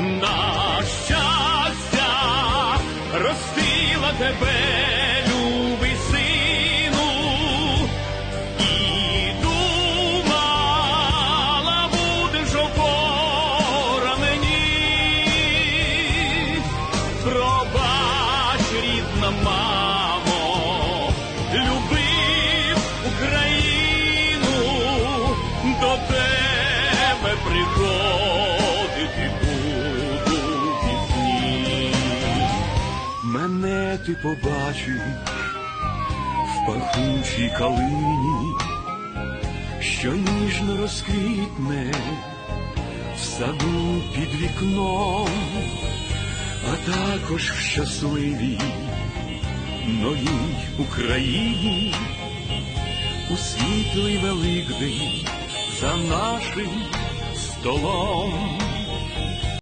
на щастя, ростила тебе, любий сину, і думала, будеш опора мені. Пробач, рідна мамо, любив Україну, до тебе приходити Мене ти побачив в пахучій калині, що ніжно розквітне в саду під вікном а також в щасливій новій Україні у світлий Великдень за нашим столом.